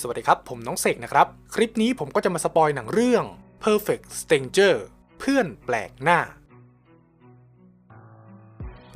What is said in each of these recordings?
สวัสดีครับ ผมน้องเสกนะครับ คลิปนี้ผมก็จะมาสปอยหนังเรื่อง Perfect Stranger เพื่อนแปลกหน้า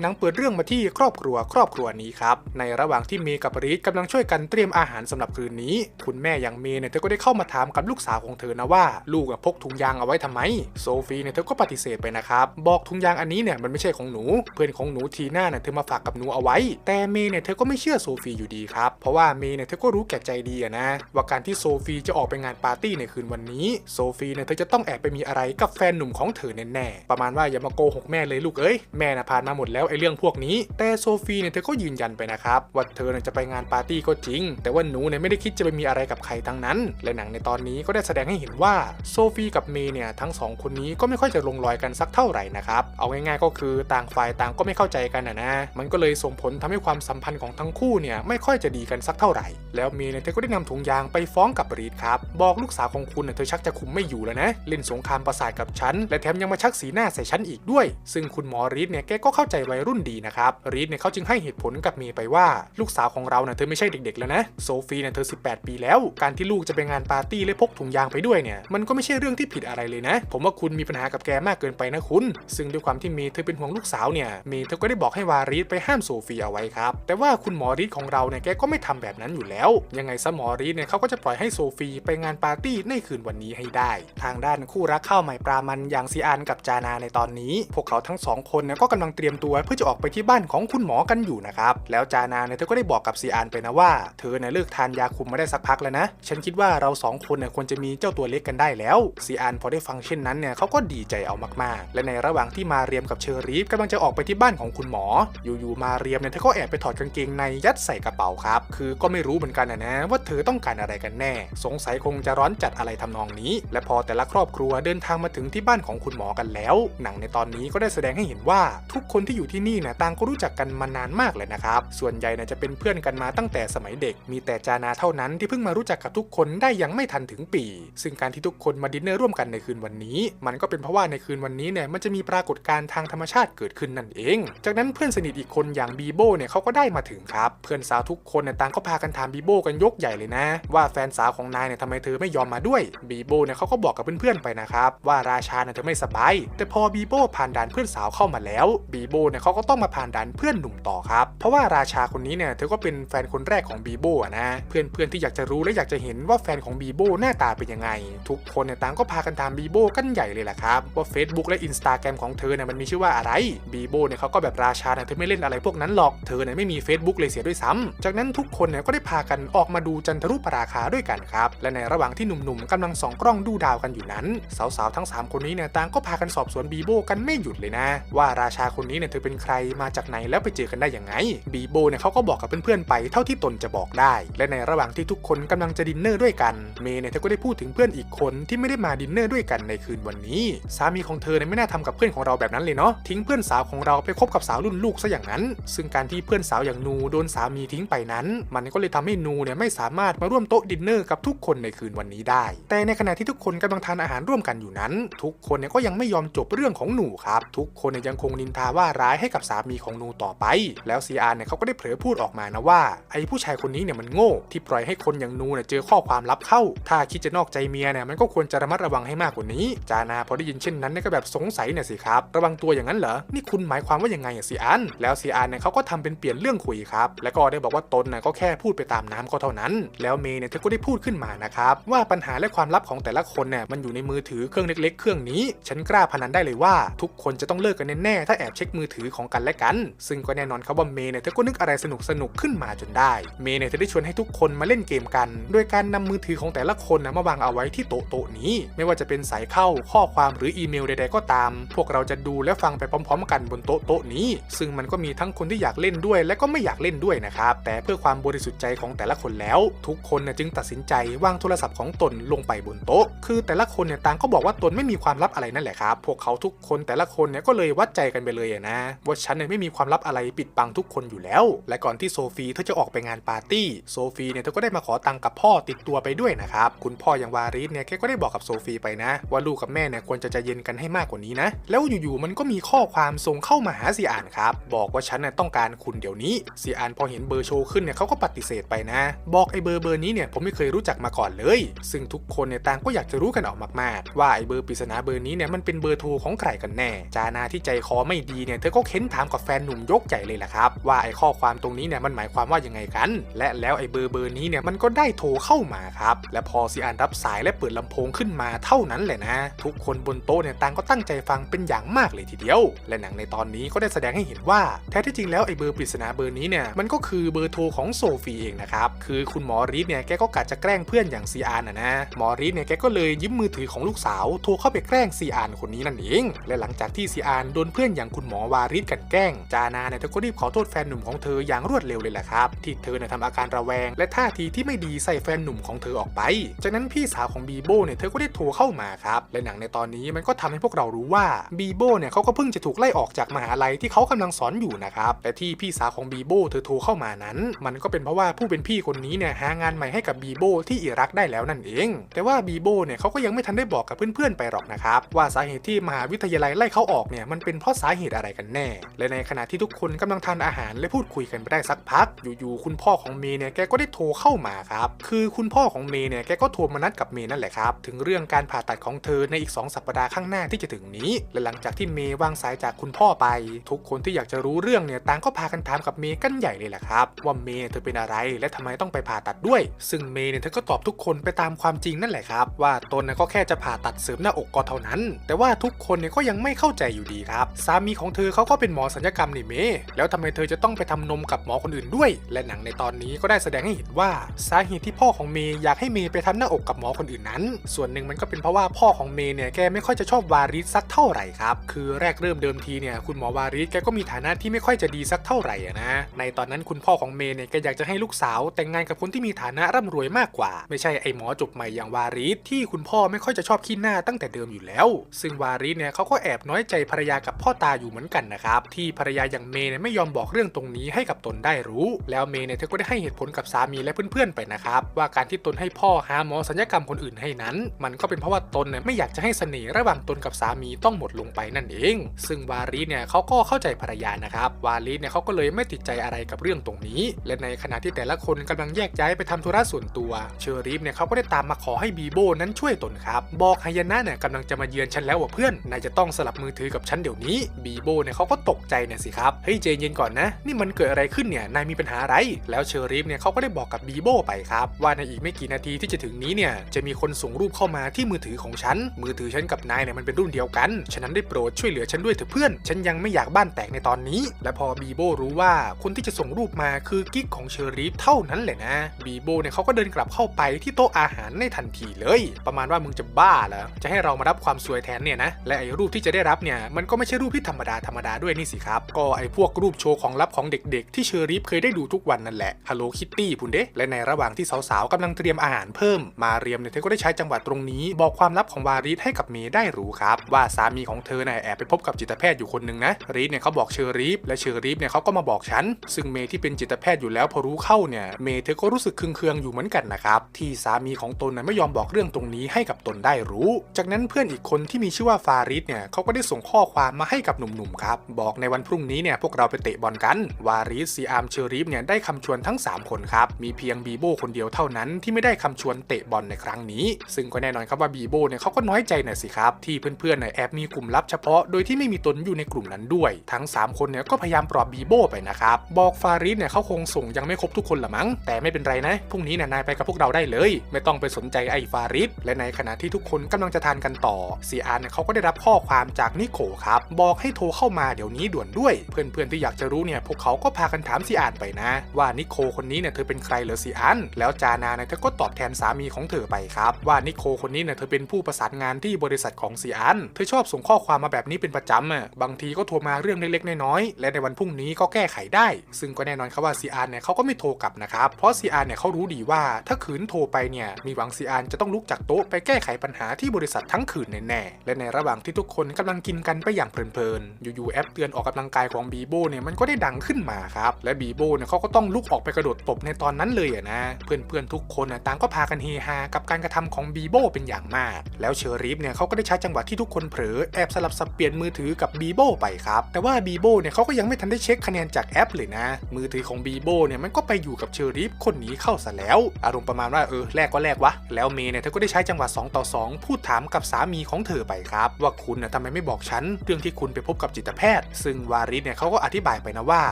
หนังเปิดเรื่องมาที่ครอบครัวครอบครัวนี้ครับ ในระหว่างที่เมย์กับรีดกำลังช่วยกันเตรียมอาหารสำหรับคืนนี้ คุณแม่อย่างเมย์เนี่ยเธอก็ได้เข้ามาถามกับลูกสาวของเธอนะว่า ลูกอะพกถุงยางเอาไว้ทำไม โซฟีเนี่ยเธอก็ปฏิเสธไปนะครับ บอกถุงยางอันนี้เนี่ยมันไม่ใช่ของหนู เพื่อนของหนูทีน่าเนี่ยเธอมาฝากกับหนูเอาไว้ แต่เมย์เนี่ยเธอก็ไม่เชื่อโซฟีอยู่ดีครับ เพราะว่าเมย์เนี่ยเธอก็รู้แก่ใจดีอะนะว่าการที่โซฟีจะออกไปงานปาร์ตี้ในคืนวันนี้ โซฟีเนี่ยเธอจะต้องแอบไปมีอะไรกับแฟนหนุ่มของเธอแน่ๆประมาณว่าอย่ามาโกหกแม่เลยลูกเอ้ยแม่น่ะผ่านมาหมดแล้วไอ้เรื่องพวกนี้ แต่โซฟีเนี่ยเธอก็ยืนยันไปนะครับว่าเธอจะไปงานปาร์ตี้ก็จริง แต่ว่าหนูเนี่ยไม่ได้คิดจะไปมีอะไรกับใครทั้งนั้น และหนังในตอนนี้ก็ได้แสดงให้เห็นว่าโซฟีกับเมย์เนี่ยทั้งสองคนนี้ก็ไม่ค่อยจะลงรอยกันสักเท่าไหร่นะครับเอาง่ายๆก็คือต่างฝ่ายต่างก็ไม่เข้าใจกันนะนะมันก็เลยส่งผลทำให้ความสัมพันธ์ของทั้งคู่เนี่ยไม่ค่อยจะดีกันสักเท่าไหร่ แล้วเมย์เนี่ยเธอก็ได้นำถุงยางไปฟ้องกับรีดครับบอกลูกสาวของคุณเนี่ยเธอชักจะคุมไม่อยู่แล้วนะเล่นสงครามประสาทกับฉันและแถมยังมาชักสีหน้าใส่ฉันอีกด้วย ซึ่งคุณหมอรีดเนี่ยแกก็เข้าใจวัยรุ่นดีนะครับ รีดเนี่ยเขาจึงให้เหตุผลกับเมย์ไปว่า ลูกสาวของเราเนี่ยเธอไม่ใช่เด็ก ๆ แล้วนะ โซฟีเนี่ยเธอ 18 ปีแล้ว การที่ลูกจะไปงานปาร์ตี้และพกถุงยางไปด้วยเนี่ย มันก็ไม่ใช่เรื่องที่ผิดอะไรเลยนะ ผมว่าคุณมีปัญหากับแกมากเกินไปนะคุณ ซึ่งด้วยความที่เมย์เธอเป็นห่วงลูกสาวเนี่ยเมย์เธอก็ได้บอกให้วารีดไปห้ามโซฟีเอาไว้ครับ แต่ว่าคุณหมอรีดของเราเนี่ยแกก็ไม่ทำแบบนั้นอยู่แล้ว ยังไงซะหมอรีดเนี่ยเขาก็จะปล่อยให้โซฟีไปงานปาร์ตี้ในคืนวันนี้ให้ได้ ทางด้านคู่รักข้าวใหม่ปลามันอย่างซีอานกับจานาในตอนนี้ พวกเขาทั้งสองคนเนี่ยก็กำลังเตรียมตัวเพื่อจะออกไปที่บ้านของคุณหมอกันอยู่นะครับ แล้วจานาเนี่ยเธอก็ได้บอกกับซีอานไปนะว่า เธอเนี่ยเลิกทานยาคุมมาได้สักพักแล้วนะ ฉันคิดว่าเราสองคนเนี่ยควรจะมีเจ้าตัวเล็กกันได้แล้ว ซีอานพอได้ฟังเช่นนั้นเนี่ยเขาก็ดีใจเอามากๆ และในระหว่างที่มาเรียมกับเชอรีฟกำลังจะออกไปที่บ้านของคุณหมอ อยู่ๆมาเรียมเนี่ยเธอก็แอบไปถอดกางเกงในยัดใส่กระเป๋าครับ คือก็ไม่รู้เหมือนกันนะนะว่าเธอต้องการอะไรกันแน่ สงสัยคงจะร้อนจัดอะไรทำนองนี้ และพอแต่ละครอบครัวเดินทางมาถึงที่บ้านของคุณหมอกันแล้ว หนังในตอนนี้ก็ได้แสดงให้เห็นว่าทุกคนที่อยู่ที่นี่เนี่ยต่างก็รู้จักกันมานานมากเลยนะครับ ส่วนใหญ่เนี่ยจะเป็นเพื่อนกันมาตั้งแต่สมัยเด็ก มีแต่จานาเท่านั้นที่เพิ่งมารู้จักกับทุกคนได้ยังไม่ทันถึงปี ซึ่งการที่ทุกคนมาดินเนอร์ร่วมกันในคืนวันนี้ มันก็เป็นเพราะว่าในคืนวันนี้เนี่ยมันจะมีปรากฏการณ์ทางธรรมชาติเกิดขึ้นนั่นเอง จากนั้นเพื่อนสนิทอีกคนอย่างบีโบเนี่ยเขาก็ได้มาถึงครับ เพื่อนสาวทุกคนเนี่ยต่างก็พากันถามบีโบกันยกใหญ่เลยนะ ว่าแฟนสาวของนายเนี่ยทำไมเธอไม่ยอมมาด้วยบีโบเนี่ยเขาก็บอกกับเพื่อนๆไปนะครับว่าราชาเนี่ยเธอไม่สบาย แต่พอบีโบผ่านด่านเพื่อนสาวเข้ามาแล้วบีโบเนี่ยเขาก็ต้องมาผ่านด่านเพื่อนหนุ่มต่อครับ เพราะว่าราชาคนนี้เนี่ยเธอก็เป็นแฟนคนแรกของบีโบะนะเพื่อนๆที่อยากจะรู้และอยากจะเห็นว่าแฟนของบีโบหน้าตาเป็นยังไง ทุกคนเนี่ยต่างก็พากันตามบีโบกันใหญ่เลยแหละครับว่า Facebook และ Instagram ของเธอเนี่ยมันมีชื่อว่าอะไรบีโบเนี่ยเขาก็แบบราชาเนี่ยเธอไม่เล่นอะไรพวกนั้นหรอกเธอเนี่ยไม่มี Facebook เลยเสียด้วยซ้ำจากนั้นทุกคนเนี่ยก็ได้พากันออกมาดูจันทรุปราคาด้วยกันครับและในระหว่างที่หนุ่มๆกำลังส่องกล้องดูดาวกันอยู่นั้น สาวๆทั้ง 3 คนนี้เนี่ยต่างก็พากันสอบสวนบีโบกันไม่หยุดเลยนะ ว่าราชาคนนี้เนี่ยเธอเป็น็นใครมาจากไหนแล้วไปเจอกันได้ยังไง บีโบเนี่ยเขาก็บอกกับเพื่อนๆไปเท่าที่ตนจะบอกได้ และในระหว่างที่ทุกคนกำลังจะดินเนอร์ด้วยกัน เมย์เนี่ยเธอก็ได้พูดถึงเพื่อนอีกคนที่ไม่ได้มาดินเนอร์ด้วยกันในคืนวันนี้ สามีของเธอเนี่ยไม่น่าทำกับเพื่อนของเราแบบนั้นเลยเนาะทิ้งเพื่อนสาวของเราไปคบกับสาวรุ่นลูกซะอย่างนั้น ซึ่งการที่เพื่อนสาวอย่างนูโดนสามีทิ้งไปนั้น มันก็เลยทำให้นูเนี่ยไม่สามารถมาร่วมโต๊ะดินเนอร์กับทุกคนในคืนวันนี้ได้ แต่ในขณะที่ทุกคนกำลังทานอาหารร่วมกันอยู่นั้น ทุกคนเนี่ยก็ยังไม่ยอมจบเรื่องของหนูครับ ทุกคนเนี่ยยังคงนินทาว่าร้ายให้กับสามีของนูต่อไป แล้วซีอาร์เนี่ยเขาก็ได้เผลอพูดออกมานะว่า ไอ้ผู้ชายคนนี้เนี่ยมันโง่ ที่ปล่อยให้คนอย่างนูเนี่ยเจอข้อความลับเข้า ถ้าคิดจะนอกใจเมียเนี่ยมันก็ควรจะระมัดระวังให้มากกว่านี้ จานาพอได้ยินเช่นนั้นเนี่ยก็แบบสงสัยเนี่ยสิครับ ระวังตัวอย่างนั้นเหรอ นี่คุณหมายความว่ายังไงอะซีอันแล้วซีอันเนี่ยเขาก็ทำเป็นเปลี่ยนเรื่องคุยครับ แล้วก็ได้บอกว่าตนน่ะก็แค่พูดไปตามน้ำก็เท่านั้น แล้วเมย์เนี่ยเธอก็ได้พูดขึ้นมานะครับว่าปัญหาและความลับของแต่ละคนเนี่ยมันอยู่ในมือถือเครื่องเล็ก ๆ เครื่องนี้ ฉันกล้าพนันได้เลยว่าทุกคนจะต้องเลิกกันแน่ๆถ้าแอบเช็คมือถือของกันและกัน ซึ่งก็แน่นอนครับว่าเมย์เนี่ยเธอก็นึกอะไรสนุกๆขึ้นมาจนได้ เมย์เนี่ยเธอได้ชวนให้ทุกคนมาเล่นเกมกัน โดยการนำมือถือของแต่ละคนนะมาวางเอาไว้ที่โต๊ะโต๊ะนี้ ไม่ว่าจะเป็นสายเข้าข้อความหรืออีเมลใด ๆ ก็ตาม พวกเราจะดูและฟังไปพร้อม ๆ กันบนโต๊ะโต๊ะนี้ ซึ่งมันก็มีทั้งคนที่อยากเล่นด้วย และก็ไม่อยากเล่นด้วยนะครับแต่เพื่อความบริสุทธิ์ใจของแต่ละคนแล้ว ทุกคนนะจึงตัดสินใจวางโทรศัพท์ของตนลงไปบนโต๊ะ คือแต่ละคนเนี่ยต่างก็บอกว่าตนไม่มีความลับอะไรนั่นแหละครับพวกเขาทุกคนแต่ละคนเนี่ยก็เลยวัดใจกันไปเลยนะว่าฉันเนี่ยไม่มีความลับอะไรปิดบังทุกคนอยู่แล้ว และก่อนที่โซฟีเธอจะออกไปงานปาร์ตี้โซฟีเนี่ยเธอก็ได้มาขอตังค์กับพ่อติดตัวไปด้วยนะครับคุณพ่ออย่างวาริสเนี่ยแกก็ได้บอกกับโซฟีไปนะ ว่าลูกกับแม่เนี่ยควรจะใจเย็นกันให้มากกว่านี้นะ แล้วอยู่ๆมันก็มีข้อความส่งเข้ามาหาซีอานครับบอกว่าฉันน่ะต้องการคุณเดี๋ยวนี้ซีอานพอเห็นเบอร์โชว์ขึ้นเนี่ยเขาก็ปฏิเสธไปนะ บอกไอ้เบอร์เบอร์นี้เนี่ยผมไม่เคยรู้จักมาก่อนเลย ซึ่งทุกคนเนี่ยต่างก็อยากจะรู้กันออกมากๆ ว่าไอ้เบอร์ปริศนาเบอร์นี้เนี่ยมันเป็นเบอร์โทรของใครกันแน่ จานาที่ใจคอไม่ดีเนี่ยเธอก็เค้นถามกับแฟนหนุ่มยกใหญ่เลยแหละครับ ว่าไอ้ข้อความตรงนี้เนี่ยมันหมายความว่ายังไงกัน และแล้วไอ้เบอร์เบอร์นี้เนี่ยมันก็ได้โทรเข้ามาครับ และพอซีอานรับสายและเปิดลำโพงขึ้นมาเท่านั้นแหละนะ ทุกคนบนโต๊ะเนี่ยต่างก็ตั้งใจฟังเป็นอย่างมากเลยทีเดียว และหนังในตอนนี้ก็ได้แสดงให้เห็นว่าแท้ที่จริงแล้วไอ้เบอร์ปริศนาเบอร์นี้เนี่ยมันก็คือเบอร์โทรของโซฟีเองนะครับคือคุณหมอรีดเนี่ยแกก็กะจะแกล้งเพื่อนอย่างซีอานนะนะหมอรีดเนี่ยแกก็เลยยืมมือถือของลูกสาวโทรเข้าไปแกล้งซีอานคนนี้นั่นเองและหลังจากที่ซีอานโดนเพื่อนอย่างคุณหมอวาริดกันแกล้ง จานาเนี่ยเธอก็รีบขอโทษแฟนหนุ่มของเธออย่างรวดเร็วเลยแหละครับ ที่เธอเนี่ยทำอาการระแวง และท่าทีที่ไม่ดีใส่แฟนหนุ่มของเธอออกไป จากนั้นพี่สาวของบีโบเนี่ยเธอก็ได้โทรเข้ามาครับและหนังในตอนนี้มันก็ทำให้พวกเรารู้ว่าบีโบเนี่ยเขาก็เพิ่งจะถูกไล่ออกจากมหาลัยที่เขากำลังสอนอยู่นะครับแต่ที่พี่สาวของบีโบเธอโทรเข้ามานั้น มันก็เป็นเพราะว่าผู้เป็นพี่คนนี้เนี่ยหางานใหม่ให้กับบีโบที่อิรักได้แล้วนั่นเอง แต่ว่าบีโบเนี่ยเขาก็ยังไม่ทันได้บอกกับเพื่อนๆไปหรอกนะครับว่าสาเหตุที่มหาวิทยาลัยไล่เขาออกเนี่ยมันเป็นเพราะสาเหตุอะไรกันแน่และในขณะที่ทุกคนกำลังทานอาหารและพูดคุยกันไปได้สักพัก อยู่ๆคุณพ่อของเมย์เนี่ยแกก็ได้โทรเข้ามาครับ คือคุณพ่อของเมย์เนี่ยแกก็โทรมานัดกับเมย์นั่นแหละครับถึงเรื่องการผ่าตัดของเธอในอีก 2 สัปดาห์ข้างหน้าที่จะถึงนี้ และหลังจากที่เมย์วางสายจากคุณพ่อไป ทุกคนที่อยากจะรู้เรื่องเนี่ยต่างก็พากันถามกับเมย์กันใหญ่เลยแหละครับ ว่าเมย์เธอเป็นอะไรและทำไมต้องไปผ่าตัดด้วย ซึ่งเมย์เนี่ยเธอก็ตอบทุกคนไปตามความจริงนั่นแหละครับ ว่าตนน่ก็แค่จะผ่าตัดเสริมหน้าอกก็เท่านั้น แต่ว่าทุกคนเนี่ยก็ยังไม่เข้าใจอยู่ดีครับ สามีของเธอเขาก็เป็นหมอศัลยกรรมนี่เมย์แล้วทำไมเธอจะต้องไปทำนมกับหมอคนอื่นด้วย และหนังในตอนนี้ก็ได้แสดงให้เห็นว่าสาเหตุที่พ่อของเมย์อยากให้เมย์ไปทำหน้าอกกับหมอคนอื่นนั้น ส่วนหนึ่งมันก็เป็นเพราะว่าพ่อของเมย์เนี่ยแกไม่ค่อยจะชอบวาริสสักเท่าไหร่ครับ คือแรกเริ่มเดิมทีเนี่ยคุณหมอวาริสแกก็มีฐานะที่ไม่ค่อยจะดีสักเท่าไหร่นะ ในตอนนั้นคุณพ่อของเมย์เนี่ยแกอยากจะให้ลูกสาว แต่งงานกับคนที่มีฐานะร่ำรวยมากกว่า ไม่ใช่ไอหมอจบใหม่อย่างวาริสที่คุณพ่อไม่ค่อยจะชอบขี้หน้าตั้งแต่เดิมอยู่แล้ว ซึ่งวาริสเนี่ยเขาก็แอบน้อยใจภรรยากับพ่อตาอยู่เหมือนกันนะครับ ที่ภรรยาอย่างเมย์ไม่ยอมบอกเรื่องตรงนี้ให้กับตนได้รู้ แล้วเมย์เนี่ยเธอก็ได้ให้เหตุผลกับสามีและเพื่อนๆไปนะครับว่าการที่ตนให้พ่อหาหมอสัญญกรรมคนอื่นให้นั้น มันก็เป็นเพราะว่าตนเนี่ยไม่อยากจะให้เสน่ห์ระหว่างตนกับสามีต้องหมดลงไปนั่นเอง ซึ่งวารีเนี่ยเขาก็เข้าใจภรรยานะครับวารีเนี่ยเขาก็เลยไม่ติดใจอะไรกับเรื่องตรงนี้ และในขณะที่แต่ละคนกำลังแยกย้ายไปทำธุระส่วนตัว เชอรีฟเนี่ยเขาก็ได้ตามมาขอให้บีโบนั้นช่วยตนครับบอกไฮยาน่าเนี่ยกำลังจะมาเยือนฉันแล้วว่ะเพื่อนนายจะต้องสลับมือถือกับฉันเดี๋ยวนี้บีโบเนี่ยเขาก็ตกใจเนี่ยสิครับเฮ้ยเจเย็นก่อนนะ นี่มันเกิดอะไรขึ้นเนี่ยนายมีปัญหาอะไร แล้วเชอรีฟเนี่ยเขาก็ได้บอกกับบีโบไปครับ ว่าในอีกไม่กี่นาทีที่จะถึงนี้เนี่ยจะมีคนส่งรูปเข้ามาที่มือถือของฉัน มือถือฉันกับนายเนี่ยมันเป็นรุ่นเดียวกัน ฉะนั้นได้โปรดช่วยเหลือฉันด้วยเถอะเพื่อน ฉันยังไม่อยากบ้านแตกในตอนนี้ และพอบีโบรู้ว่าคนที่จะส่งรูปมาคือกิ๊กของเชอรีฟเท่านั้นแหละนะบีโบเนี่ยเขาก็เดินกลับเข้าไปที่โต๊ะอาหารในทันทีเลย ประมาณว่ามึงจะบ้าเหรอจะให้เรามารับความสวยแทนเนี่ยนะและไอ้รูปที่จะได้รับเนี่ยมันก็ไม่ใช่รูปที่ธรรมดาธรรมดาด้วยนี่สิครับ ก็ไอ้พวกรูปโชว์ของลับของเด็กๆ ที่เชอรีฟเคยได้ดูทุกวันนั่นแหละฮัลโหลคิตตี้พุนเด้และในระหว่างที่สาวๆกำลังเตรียมอาหารเพิ่ม มาเรียมเนี่ยเธอก็ได้ใช้จังหวะตรงนี้ บอกความลับของวารีสให้กับเมย์ได้รู้ครับ ว่าสามีของเธอเนี่ยแอบไปพบกับจิตแพทย์อยู่คนหนึ่งนะรีสเนี่ยเขาบอกเชอรีฟและเชอรีฟเนี่ยเขาก็มาบอกฉัน ซึ่งเมย์ที่เป็นจิตแพทย์อยู่แล้วพอรู้เข้าเนี่ยเมย์เธอก็รู้สึกเคืองๆอยู่เหมือนกันนะครับที่สามีของตนน่ะไม่ยอมบอกเรื่องตรงนี้ให้กับตนได้รู้ จากนั้นเพื่อนอีกคนที่มีชื่อว่าฟาริสเนี่ยเขาก็ได้ส่งข้อความมาให้กับหนุ่มๆครับบอกในวันพรุ่งนี้เนี่ยพวกเราไปเตะบอลกัน วาริสซีอาร์มเชอรีฟเนี่ยได้คำชวนทั้ง 3 คนครับ มีเพียงบีโบคนเดียวเท่านั้นที่ไม่ได้คำชวนเตะบอลในครั้งนี้ ซึ่งก็แน่นอนครับว่าบีโบเนี่ยเขาก็น้อยใจหน่อยสิครับที่เพื่อนๆเนี่ยแอบมีกลุ่มลับเฉพาะโดยที่ไม่มีตนอยู่ในกลุ่มนั้นด้วย ทั้ง 3 คนเนี่ยก็พยายามปลอบบีโบไปนะครับบอกฟาริสเนี่ยเขาคงส่งยังไม่ครบทุกคนละมั้งแต่ไม่เป็นไรนะพรุ่งนี้เนี่ยนายไปกับพวกเราได้เลย ไม่ต้องไปสนใจไอ้ฟาริสและในขณะที่ทุกคนกำลังจะทานกันต่อซีอานเนี่ยเขาก็ได้รับข้อความจากนิโคครับบอกให้โทรเข้ามาเดี๋ยวนี้ด่วนด้วย เพื่อนๆที่อยากจะรู้เนี่ยพวกเขาก็พากันถามซีอานไปนะ ว่านิโคคนนี้เนี่ยเธอเป็นใครเหรอซีอานแล้วจานาเนี่ยเธอก็ตอบแทนสามีของเธอไปครับว่านิโคคนนี้เนี่ยเธอเป็นผู้ประสานงานที่บริษัทของซีอานเธอชอบส่งข้อความมาแบบนี้เป็นประจำอะบางทีก็โทรมาเรื่องเล็กๆน้อยๆและในวันพรุ่งนี้ก็แก้ไขได้ ซึ่งก็แน่นอนครับว่าซีอานเนี่ยเขาก็ไม่โทรกลับนะครับเพราะซีอานเนี่ยเขารู้ดีว่าถ้าขืนโทรไปเนี่ยมีหวังซีอานจะต้องลุกจากโต๊ะไปแก้ไขปัญหาที่บริษัททั้งคืนแน่ๆและในระหว่างที่ทุกคนกำลังกินกันไปอย่างเพลินๆอยู่ๆแอปเตือนออกกำลังกายของบีโบเนี่ยมันก็ได้ดังขึ้นมาครับและบีโบเนี่ยเขาก็ต้องลุกออกไปกระโดดตบในตอนนั้นเลยอะนะเพื่อนๆทุกคนนะต่างก็พากันเฮฮากับการกระทำของบีโบเป็นอย่างมาก แล้วเชอรีฟเนี่ยเขาก็ได้ใช้จังหวะที่ทุกคนเผลอแอบสลับสับเปลี่ยนมือถือกับบีโบไปครับแต่ว่าบีโบเนี่ยเขาก็ยังไม่ทันได้เช็คคะแนนจากแอปเลยนะ มือถือของบีโบเนี่ยมันก็ไปอยู่กับเชอรีฟคนนี้เข้าซะแล้ว อารมณ์ประมาณว่าเออแลกก็แลกวะแล้วเมย์เนี่ยเธอก็ได้ใช้จังหวะ2ต่อ 2 พูดถามกับสามีของเธอไปครับ ว่าคุณน่ะทำไมไม่บอกฉันเรื่องที่คุณไปพบกับจิตแพทย์ซึ่งวาริสเนี่ยเขาก็อธิบายไปนะว่า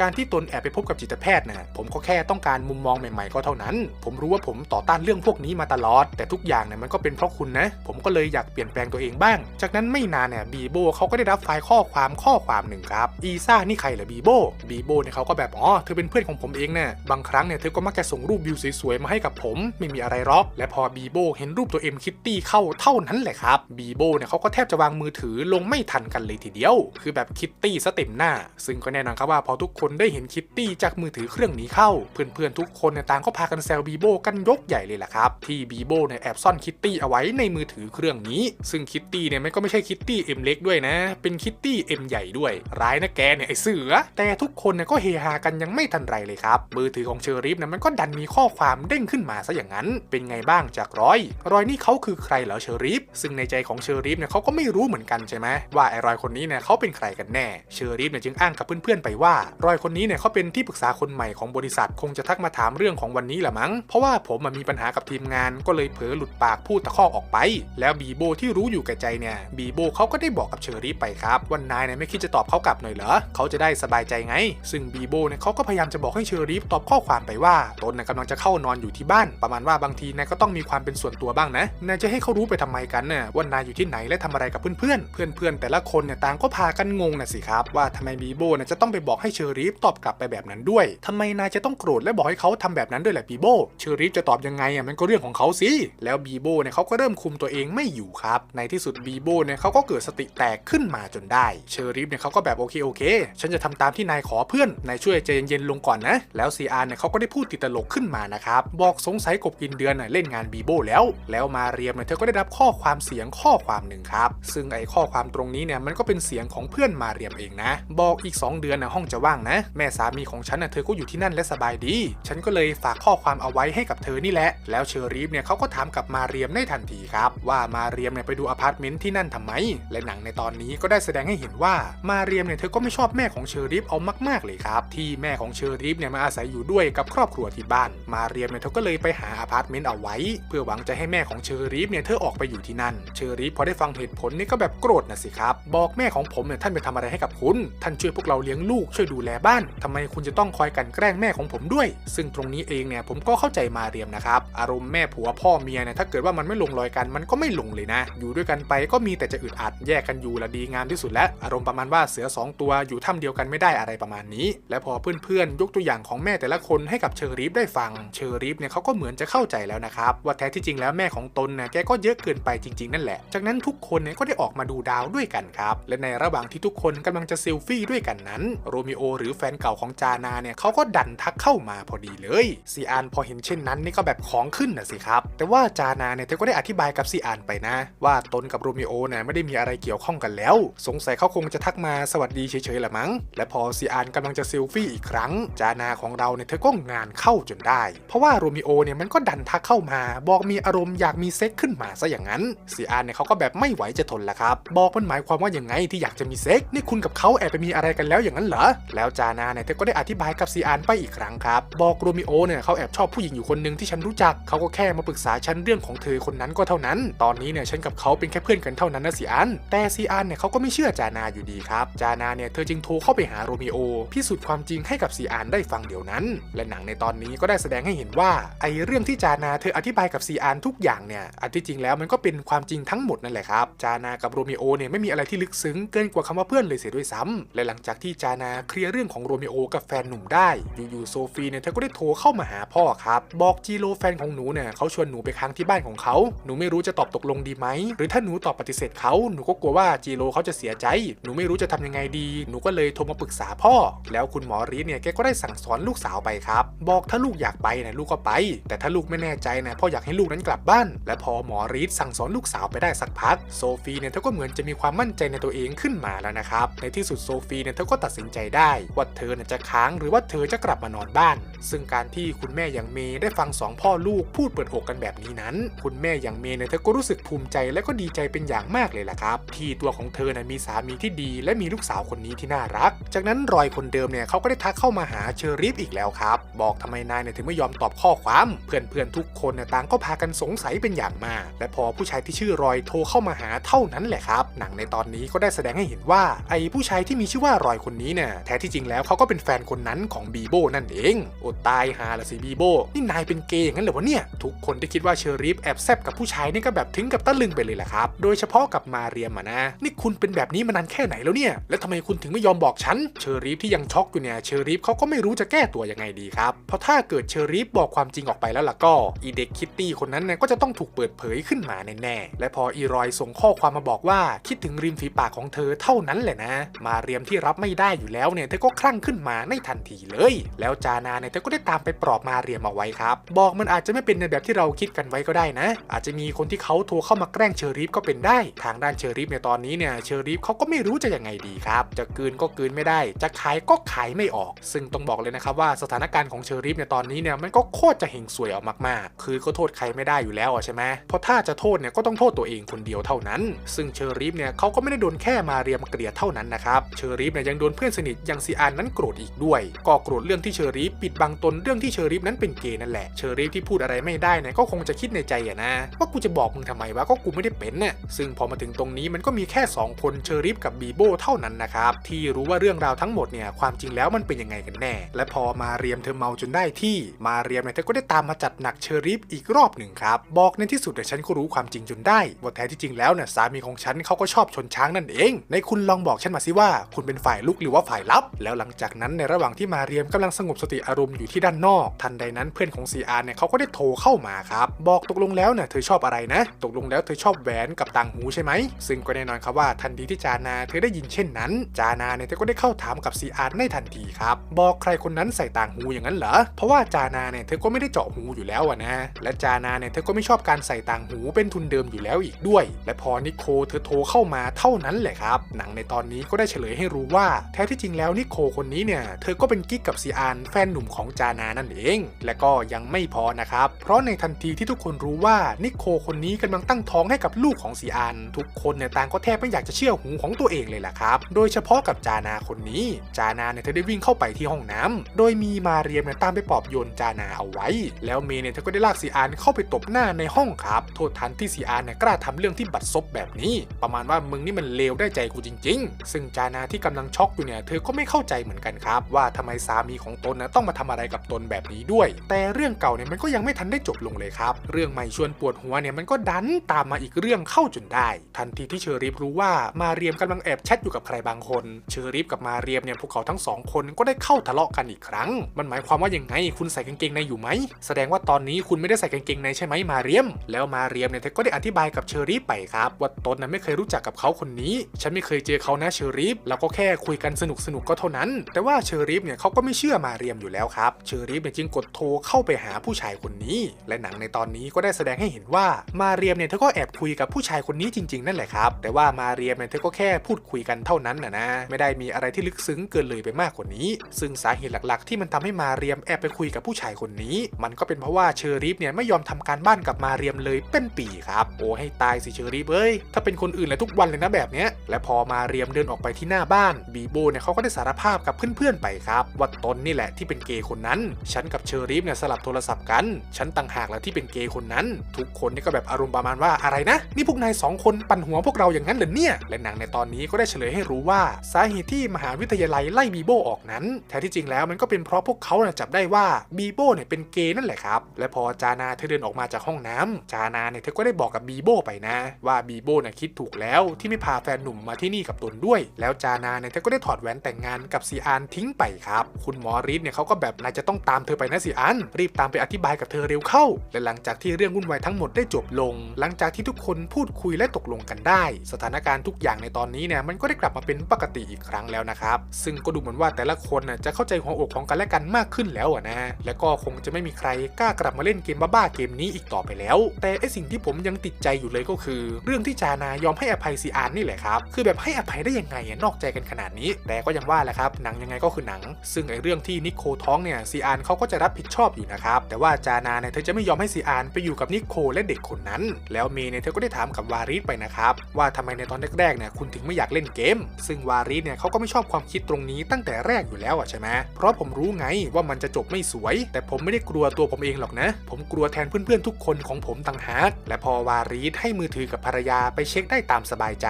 การที่ตนแอบไปพบกับจิตแพทย์น่ะผมก็แค่ต้องการมุมมองใหม่ๆก็เท่านั้น ผมรู้ว่าผมต่อต้านเรื่องพวกนี้มาตลอด แต่ทุกอย่างเนี่ยมันก็เป็นเพราะคุณนะ ผมก็เลยอยากเปลี่ยนแปลงตัวเองบ้าง จากนั้นไม่นานเนี่ยบีโบเขาก็ได้รับไฟล์ข้อความข้อความหนึ่งครับอีซ่านี่ใครเหรอบีโบบีโบเนี่ยเขาก็แบบอ๋อเธอเป็นเพื่อนของผมเองเนี่ยบางครั้งเนี่ยเธอก็มักจะส่งรูปวิวสวยๆมาให้กับผม ไม่มีอะไรหรอกและพอบีโบเห็นรูปตัวเอ็มคิตตี้เข้าเท่านั้นแหละครับบีโบเนี่ยเขาก็แทบจะวางมือถือลงไม่ทันกันเลยทีเดียว คือแบบคิตตี้สเต็มหน้า ซึ่งก็แน่นอนครับว่าพอทุกคนได้เห็นคิตตี้จากมือถือเครื่องนี้เข้า เพื่อนๆทุกคนเนี่ยต่างก็พากันแซวบีโบกันยกใหญ่เลยแหละครับ ที่บีโบเนี่ยแอบซ่อนคิตตี้เอาไว้ในมือถือเครื่องนี้ ซึ่งคิตตี้เนี่ยมันก็ไม่ใช่คิตตี้เอ็มเล็กด้วยนะ เป็นคิตตี้เอ็มใหญ่ด้วย ร้ายนะแกเนี่ยไอเสือ แต่ทุกคนเนี่ยก็เฮฮากันยังไม่ทันไรเลยครับ มือถือของเชอริฟเนี่ยมันก็ดันมีข้อความเด้งขึ้นมาซะอย่างนั้น เป็นไงบ้างจากร้อย รอยนี่เขาคือใครเหรอเชอริฟซึ่งในใจของเชอริฟเนี่ยเขาก็ไม่รู้เหมือนกันใช่ไหมว่าไอรอยคนนี้เนี่ยเขาเป็นใครกันแน่เชอริฟเนี่ยจึงอ้างกับเพื่อนๆไปว่า รอยคนนี้เนี่ยเขาเป็นที่ปรึกษาคนใหม่ของบริษัทคงจะทักมาถามเรื่องของวันนี้แหละมั้ง เพราะว่าผมมีปัญหากับทีมงานก็เลยเผลอหลุดปากพูดตะคอกออกไป แล้วบีโบที่รู้อยู่แก่ใจเนี่ยบีโบเขาก็ได้บอกกับเชอริฟไปครับว่านายเนี่ยไม่คิดจะตอบเขากลับหน่อยเหรอเขาจะได้สบายใจไง ซึ่งบีโบเนี่ยเขาก็พยายามจะบอกให้เชอริฟตอบข้อความไปว่าตนน่ะกำลังจะเข้านอนอยู่ที่บ้าน ประมาณว่าบางทีนายก็ต้องมีความเป็นส่วนตัวบ้างนะนายจะให้เขารู้ไปทำไมกันน่ะว่านายอยู่ที่ไหนและทำอะไรกับเพื่อนๆเพื่อนๆแต่ละคนเนี่ยต่างก็พากันงงนะสิครับว่าทำไมบีโบนจะต้องไปบอกให้เชอริฟตอบกลับไปแบบนั้นด้วยทำไมนายจะต้องโกรธและบอกให้เขาทำแบบนั้นด้วยแหละบีโบเชอริฟจะตอบยังไงอะมันก็เรื่องของเขาสิแล้วบีโบเนี่ยเขาก็เริ่มคุมตัวเองไม่อยู่ครับในที่สุดบีโบเนี่ยเขาก็เกิดสติแตกขึ้นมาจนได้เชอริฟเนี่ยเขาก็แบบโอเคโอเค ฉันจะทำตามที่นายขอเพื่อนนายช่วยใจเย็นๆลงก่อนนะ แล้วซีอาร์เนี่ยเขาก็ได้พูดติดตลกขึ้นมานะครับบอกสงสัยกบกินเดือนน่ะเล่นงานบีโบแล้ว แล้วมาเรียมเนี่ยเธอก็ได้รับข้อความเสียงข้อความหนึ่งครับซึ่งไอ้ข้อความตรงนี้เนี่ยมันก็เป็นเสียงของเพื่อนมาเรียมเองนะ บอกอีก 2 เดือนนะห้องจะว่างนะ แม่สามีของฉันนะเธอก็อยู่ที่นั่นและสบายดี ฉันก็เลยฝากข้อความเอาไว้ให้กับเธอนี่แหละ แล้วเชอรีฟเนี่ยเขาก็ถามกับมาเรียมในทันทีครับว่ามาเรียมเนี่ยไปดูอพาร์ตเมนต์ที่นั่นทำไม และหนังในตอนนี้ก็ได้แสดงให้เห็นว่ามาเรียมเนี่ยเธอก็ไม่ชอบแม่ของเชอรีฟเอามากๆเลยครับที่แม่ของเชอรีฟเนี่ยมาอาศัยอยู่ด้วยกับครอบครัวที่บ้าน มาเรียมเนี่ยเธอก็เลยไปหาอพาร์ตเมนต์เอาไว้ เพื่อหวังจะให้แม่ของเชอรีฟเนี่ยเธอออกไปอยู่ที่นั่น เชอรีฟพอได้ฟังเหตุผลนี่ก็แบบโกรธนะสิครับบอกแม่ของผมเนี่ยท่านไปทำอะไรให้กับคุณ ท่านช่วยพวกเราเลี้ยงลูกช่วยดูแลบ้านทำไมคุณจะต้องคอยกันแกล้งแม่ของผมด้วย ซึ่งตรงนี้เองเนี่ยผมก็เข้าใจมาเรียมนะครับ อารมณ์แม่ผัวพ่อเมียเนี่ยถ้าเกิดว่ามันไม่ลงรอยกันมันก็ไม่ลงเลยนะ อยู่ด้วยกันไปก็มีแต่จะอึดอัดแยกกันอยู่ละดีงามที่สุดแล้วอารมณ์ประมาณว่าเสือสองตัวอยู่ถ้ำเดียวกันไม่ได้อะไรประมาณนี้ และพอเพื่อนๆยกตัวอย่างของแม่แต่ละคนให้กับเชอรีฟได้ฟัง เชอรีฟเนี่ยเขาก็เหมือนจะเข้าใจแล้วนะครับว่าแท้ที่จริงแล้วแม่ของตนเนี่ยแกก็เยอะเกินไปจริง ๆ นั่นแหละ จากนั้นทุกคนเนี่ยก็ได้ออกมาดูดาวด้วยกันครับและในระหว่างที่ทุกคนกำลังจะเซลฟี่ด้วยกันนั้น โรมิโอหรือแฟนเก่าของจานาเนี่ยเขาก็ดันทักเข้ามาพอดีเลยซีอานพอเห็นเช่นนั้นนี่ก็แบบของขึ้นนะสิครับ แต่ว่าจานาเนี่ยเธอก็ได้อธิบายกับซีอานไปนะ ว่าตนกับโรมิโอเนี่ยไม่ได้มีอะไรเกี่ยวข้องกันแล้ว สงสัยเขาคงจะทักมาสวัสดีเฉยๆละมั้ง และพอซีอานกำลังจะเซลฟี่อีกครั้ง จานาของเราเนี่ยเธอก็งานเข้าจนได้ เพราะว่าโรมิโอเนี่ยมันก็ดันทักเข้ามา บอกมีอารมณ์อยากมีเซ็กขึ้นมาซะอย่างนั้นซีอานเนี่ยเขาก็แบบไม่ไหวจะทนละครับ บอกมันหมายความว่าอย่างไงที่อยากจะมีเซ็กนี่คุณกับเขาแอบไปมีอะไรกันแล้วอย่างนั้นเหรอ แล้วจานาเนี่ยเธอก็ได้อธิบายกับซีอานไปอีกครั้งครับ บอกโรมิโอเนี่ยเขาแอบชอบผู้หญิงอยู่คนหนึ่งที่ฉันรู้จัก เขาก็แค่มาปรึกษาฉันเรื่องของเธอคนนั้นก็เท่านั้น ตอนนี้เนี่ยฉันกับเขาเป็นแค่เพื่อนกันเท่านั้นนะซีอาน แต่ซีอานเนี่ยเขาก็ไม่เชื่อจานาอยู่ดีครับ จานาเนี่ยเธอจึงโทรเข้าไปหาโรมิโอพิสูจน์ความจริงให้กับซีอานได้ฟังเดี๋ยวนั้น และหนังในตอนนี้ก็ได้แสดงให้เห็นว่าไอ้เรื่องที่จานาเธออธิบายกับซีอานทุกอย่างเนี่ยอันที่จริงแล้วมันก็เป็นความจริงทั้งหมดนั่นแหละครับ จานากับโรมิโอเนี่ยไม่มีอะไรที่ลึกซึ้งเกินกว่าคำว่าเพื่อนเลยเสียด้วยซ้ำและหลังจากที่จานาเคลียร์เรื่องของโรมิโอกับแฟนหนุ่มได้ อยู่ๆโซฟีเนี่ยเธอก็ได้โทรเข้ามาหาพ่อครับ บอกจีโรแฟนของหนูเนี่ยเขาชวนหนูไปค้างที่บ้านของเขา หนูไม่รู้จะตอบตกลงดีไหม หรือถ้าหนูตอบปฏิเสธเขาหนูก็กลัวว่าจีโรเขาจะเสียใจ หนูไม่รู้จะทำยังไงดี หนูก็เลยโทรมาปรึกษาพ่อ แล้วคุณหมอรีเนี่ยแกก็ได้สั่งสอนลูกสาวไปครับ บอกถ้าลูกอยากไปเนี่ยลูกก็ไป แต่ถ้าลูกไม่แน่ใจนะพ่ออยากให้ลูกนั้นกลับบ้าน และพอหมอรีสั่งสอนลูกสาวไปได้สักพัก โซฟีเนี่ยเธอก็เหมือนจะมีความมั่นใจในตัวเองขึ้นมาแล้วนะครับครับ ในที่สุดโซฟีเนี่ยเธอก็ตัดสินใจได้ว่าเธอเนี่ยจะค้างหรือว่าเธอจะกลับมานอนบ้าน ซึ่งการที่คุณแม่อย่างเมย์ได้ฟังสองพ่อลูกพูดเปิดอกกันแบบนี้นั้น คุณแม่อย่างเมย์เนี่ยเธอก็รู้สึกภูมิใจและก็ดีใจเป็นอย่างมากเลยล่ะครับ ที่ตัวของเธอน่ะมีสามีที่ดี และมีลูกสาวคนนี้ที่น่ารัก จากนั้นรอยคนเดิมเนี่ยเขาก็ได้ทักเข้ามาหาเชอริฟอีกแล้วครับ บอกทำไมนายเนี่ยถึงไม่ยอมตอบข้อความ เพื่อนๆทุกคนเนี่ยต่างก็พากันสงสัยเป็นอย่างมาก และพอผู้ชายที่ชื่อรอยโทรเข้ามาหาเท่านั้นแหละครับ หนังในตอนนี้ก็ได้แสดงให้เห็นว่าไอ้ผู้ชายที่มีชื่อว่ารอยคนนี้เนี่ยแท้ที่จริงแล้วเขาก็เป็นแฟนคนนั้นของบีโบนั่นเองอดตายหาละสิบีโบนี่นายเป็นเกย์อย่างนั้นเหรอวะเนี่ย ทุกคนที่คิดว่าเชอริฟแอบแซบกับผู้ชายนี่ก็แบบถึงกับตะลึงไปเลยแหละครับ โดยเฉพาะกับมาเรียมอะนะ นี่คุณเป็นแบบนี้มานานแค่ไหนแล้วเนี่ย แล้วทำไมคุณถึงไม่ยอมบอกฉัน เชอริฟที่ยังช็อกอยู่เนี่ย เชอริฟเขาก็ไม่รู้จะแก้ตัวยังไงดีครับ เพราะถ้าเกิดเชอริฟบอกความจริงออกไปแล้วล่ะก็อีเด็กคิตตี้คนนั้นเนี่ยก็จะต้องถูกเปิดเผยขึ้นมาแน่ๆและพออีรอยส่งข้อความมาบอกว่าคิดถึงริมฝีปากของเธอเท่านั้นแหละนะ มาเรียมที่รับไม่ได้อยู่แล้วเนี่ยเธอก็คลั่งขึ้นมาในทันทีเลย แล้วจานาเนี่ยเธอก็ได้ตามไปปลอบมาเรียมเอาไว้ครับ บอกมันอาจจะไม่เป็นในแบบที่เราคิดกันไว้ก็ได้นะ อาจจะมีคนที่เขาโทรเข้ามาแกล้งเชอริฟก็เป็นได้ ทางด้านเชอริฟในตอนนี้เนี่ยเชอริฟเขาก็ไม่รู้จะยังไงดีครับ จะกืนก็กืนไม่ได้ จะขายก็ขายไม่ออก ซึ่งต้องบอกเลยนะครับว่าสถานการณ์ของเชอริฟในตอนนี้เนี่ยมันก็โคตรจะเฮงสวยออกมากๆ คือก็โทษใครไม่ได้อยู่แล้วอะใช่ไหมเพราะถ้าจะโทษเนี่ยก็ต้องโทษตัวเองคนเดียวเท่านั้น ซึ่งเชอริฟเนี่ยเขาก็ไม่ได้โดนแค่มาเรียมเกลียดเท่านั้นนะครับเชอริฟเนี่ยยังโดนเพื่อนสนิทอย่างซีอานนั้นโกรธอีกด้วย ก็โกรธเรื่องที่เชอริฟปิดบังตนเรื่องที่เชอริฟนั้นเป็นเกย์นั่นแหละเชอริฟที่พูดอะไรไม่ได้เนี่ยก็คงจะคิดในใจอะนะ ว่ากูจะบอกมึงทำไมวะก็กูไม่ได้เป็นเนี่ยซึ่งพอมาถึงตรงนี้มันก็มีแค่ 2 คนเชอริฟกับบีโบเท่านั้นนะครับที่รู้ว่าเรื่องราวทั้งหมดเนี่ยความจริงแล้วมันเป็นยังไงกันแน่ และพอมาเรียมเธอเมาจนได้ที่มาเรียมเนี่ยเธอก็ได้ตามมาจัดหนักเชอริฟอีกรอบหนึ่งครับบอกในที่สุดเนี่ยฉันก็รู้ความจริงจนได้ว่าแท้ที่จริงแล้วเนี่ยสามีของฉันเขาก็ชอบชนช้างนั่นเอง ในคุณลองบอกฉันมาสิว่าคุณเป็นฝ่ายลุกหรือว่าฝ่ายรับ แล้วหลังจากนั้นในระหว่างที่มาเรียมกำลังสงบสติอารมณ์อยู่ที่ด้านนอก ทันใดนั้นเพื่อนของซีอาร์เนี่ยเขาก็ได้โทรเข้ามาครับ บอกตกลงแล้วเนี่ยเธอชอบอะไรนะ ตกลงแล้วเธอชอบแหวนกับต่างหูใช่ไหม ซึ่งก็แน่นอนครับว่าทันทีที่จานาเธอได้ยินเช่นนั้น จานาเนี่ยเธอก็ได้เข้าถามกับซีอาร์ในทันทีครับ บอกใครคนนั้นใส่ต่างหูอย่างนั้นเหรอ เพราะว่าจานาเนี่ยเธอก็ไม่ได้เจาะหูอยู่แล้วอะนะ และจานาเนี่ยเธอก็ไม่ชอบการใส่ต่างหูเป็นทุนเดิมอยู่แล้วอีกด้วย และพอนิโคเธอโทรเข้ามาเท่านั้นแหละครับ หนังในตอนนี้ก็ได้เฉลยให้รู้ว่า แท้ที่จริงแล้วนิโคคนนี้เนี่ย เธอก็เป็นกิ๊กกับซีอาร์แฟนหนุ่มของจานานั่นเอง และก็ยังไม่พอนะครับ เพราะในทันทีที่ทุกคนรู้ว่านิโคคนนี้กำลังตั้งท้องให้กับลูกของซีอาร์ทุกคนเนี่ยต่างก็แทบไม่อยากจะเชื่อหูของตัวเองเลยล่ะครับ โดยเฉพาะกับจานาคนนี้ จานาเนี่ยเธอได้วิ่งเข้าไปที่ห้องน้ำโดยมีมาเรียมเนี่ยตามไปปลอบโยนจานาเอาไว้ แล้วเมย์เนี่ยเธอก็ได้ลากซีอาร์เข้าไปตบหน้าในห้องครับโทษทันที่ซีอาร์เนี่ยกล้าทำเรื่องที่บัดซบแบบนี้ ประมาณว่ามึงนี่มันเลวได้ใจกูจริง ๆซึ่งจานาที่กำลังช็อกอยู่เนี่ย เธอก็ไม่เข้าใจเหมือนกันครับ ว่าทำไมสามีของตนนะต้องมาทำอะไรกับตนแบบนี้ด้วย แต่เรื่องเก่าเนี่ยมันก็ยังไม่ทันได้จบลงเลยครับ เรื่องใหม่ชวนปวดหัวเนี่ยมันก็ดันตามมาอีกเรื่องเข้าจนได้ ทันทีที่เชอริฟรู้ว่ามาเรียมกำลังแอบแชทอยู่กับใครบางคน เชอริฟกับมาเรียมเนี่ยพวกเขาทั้งสองคนก็ได้เข้าทะเลาะกันอีกครั้ง มันหมายความว่าอย่างไงคุณใส่กางเกงในอยู่ไหมแสดงว่าตอนนี้คุณไม่ได้ใส่กางเกงในใช่ไหมมาเรียม แล้วมาเรียมเนี่ยเธอก็ได้อธิบายกับเชอริฟไปครับว่าตนน่ะไม่เคยรู้จักกับเขาคนนี้ ฉันไม่เคยเจอเขานะเชอริฟเราก็แค่คุยกันสนุกสนุกก็เท่านั้น แต่ว่าเชอริฟเนี่ยเขาก็ไม่เชื่อมาเรียมอยู่แล้วครับเชอริฟเนี่ยจึงกดโทรเข้าไปหาผู้ชายคนนี้ และหนังในตอนนี้ก็ได้แสดงให้เห็นว่ามาเรียมเนี่ยเธอก็แอบคุยกับผู้ชายคนนี้จริง ๆ นั่นแหละครับ แต่ว่ามาเรียมเนี่ยเธอก็แค่พูดคุยกันเท่านั้นนะนะ ไม่ได้มีอะไรที่ลึกซึ้งเกินเลยไปมากกว่านี้ ซึ่งสาเหตุหลักๆ ที่มันทำให้มาเรียมแอบไปคุยกับผู้ชายคนนี้ มันก็เป็นเพราะว่าเชอริฟเนี่ยไม่ยอมทำการบ้านกับมาเรียมเลยเป็นปีครับ โอ้ให้ตายสิเชอริฟเอ้ยถ้าเป็นคนอื่นเลยทุกวันเลยนะแบบเนี้ยและพอมาเรียมเดินออกไปที่หน้าบ้านบีโบเนี่ยเขาก็ได้สารภาพกับเพื่อนๆไปครับ ว่าตนนี่แหละที่เป็นเกย์คนนั้น ฉันกับเชอริฟเนี่ยสลับโทรศัพท์กัน ฉันต่างหากแหละที่เป็นเกย์คนนั้น ทุกคนนี่ก็แบบอารมณ์ประมาณว่าอะไรนะ นี่พวกนายสองคนปั่นหัวพวกเราอย่างนั้นเหรอเนี่ย และหนังในตอนนี้ก็ได้เฉลยให้รู้ว่า สาเหตุที่มหาวิทยาลัยไล่บีโบออกนั้น แท้ที่จริงแล้วมันก็เป็นเพราะพวกเขาจับได้ว่าบีโบเนี่ยเป็นเกย์นั่นแหละครับ และพอจานาเธอเดินออกมาจากห้องน้ำจานาเนี่ยเธอก็ได้บอกกับบีโบไปนะ ว่าบีโบเนี่ยคิดถูกแล้วที่ไม่พาแฟนหนุ่มมาที่นี่กับตนด้วย แล้วจานาเนี่ยเธอก็ได้ถอดแหวนแต่งงานกับซีอานทิ้งไปครับ คุณหมอรีดเนี่ยเขาก็แบบนายจะต้องตามเธอไปนะซีอานรีบตามไปอธิบายกับเธอเร็วเข้า และหลังจากที่เรื่องวุ่นวายทั้งหมดได้จบลง หลังจากที่ทุกคนพูดคุยและตกลงกันได้ สถานการณ์ทุกอย่างในตอนนี้เนี่ยมันก็ได้กลับมาเป็นปกติอีกครั้งแล้วนะครับ ซึ่งก็ดูเหมือนว่าแต่ละคนน่ะจะเข้าใจหัวอกของกันและกันมากขึ้นแล้วอะนะ และก็คงจะไม่มีใครกล้ากลับมาเล่นเกมบ้าๆเกมนี้อีกต่อไปแล้ว แต่ไอสิ่งที่ผมยังติดใจอยู่เลยก็คือ เรื่องที่จานายอมให้อภัยซีอานนี่แหละครับ คือแบบให้อภัยได้ได้ยังไงนอกใจกันขนาดนี้ แต่ก็ยังว่าแหละครับหนังยังไงก็คือหนัง ซึ่งไอเรื่องที่นิโคท้องเนี่ยซีอานเขาก็จะรับผิดชอบอยู่นะครับแต่ว่าจานาเนี่ยเธอจะไม่ยอมให้ซีอานไปอยู่กับนิโคและเด็กคนนั้น แล้วเมย์เนี่ยเธอก็ได้ถามกับวาริสไปนะครับว่าทำไมในตอนแรกๆเนี่ยคุณถึงไม่อยากเล่นเกม ซึ่งวาริสเนี่ยเขาก็ไม่ชอบความคิดตรงนี้ตั้งแต่แรกอยู่แล้วอะใช่ไหมเพราะผมรู้ไงว่ามันจะจบไม่สวย แต่ผมไม่ได้กลัวตัวผมเองหรอกนะ ผมกลัวแทนเพื่อนๆทุกคนของผมต่างหากและพอวาริสให้มือถือกับภรรยาไปเช็คได้ตามสบายใจ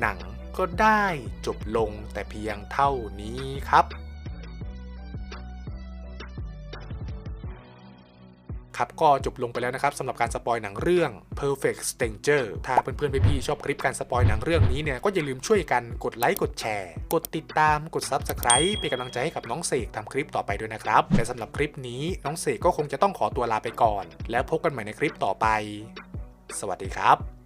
หนัง ก็ได้จบลงแต่เพียงเท่านี้ครับ ครับก็จบลงไปแล้วนะครับสำหรับการสปอยหนังเรื่อง Perfect Stranger ถ้าเพื่อนๆพี่ๆชอบคลิปการสปอยหนังเรื่องนี้เนี่ยก็อย่าลืมช่วยกันกดไลค์กดแชร์ กดติดตามกด Subscribe เป็นกำลังใจให้กับน้องเสกทำคลิปต่อไปด้วยนะครับและสำหรับคลิปนี้น้องเสกก็คงจะต้องขอตัวลาไปก่อน แล้วพบกันใหม่ในคลิปต่อไป สวัสดีครับ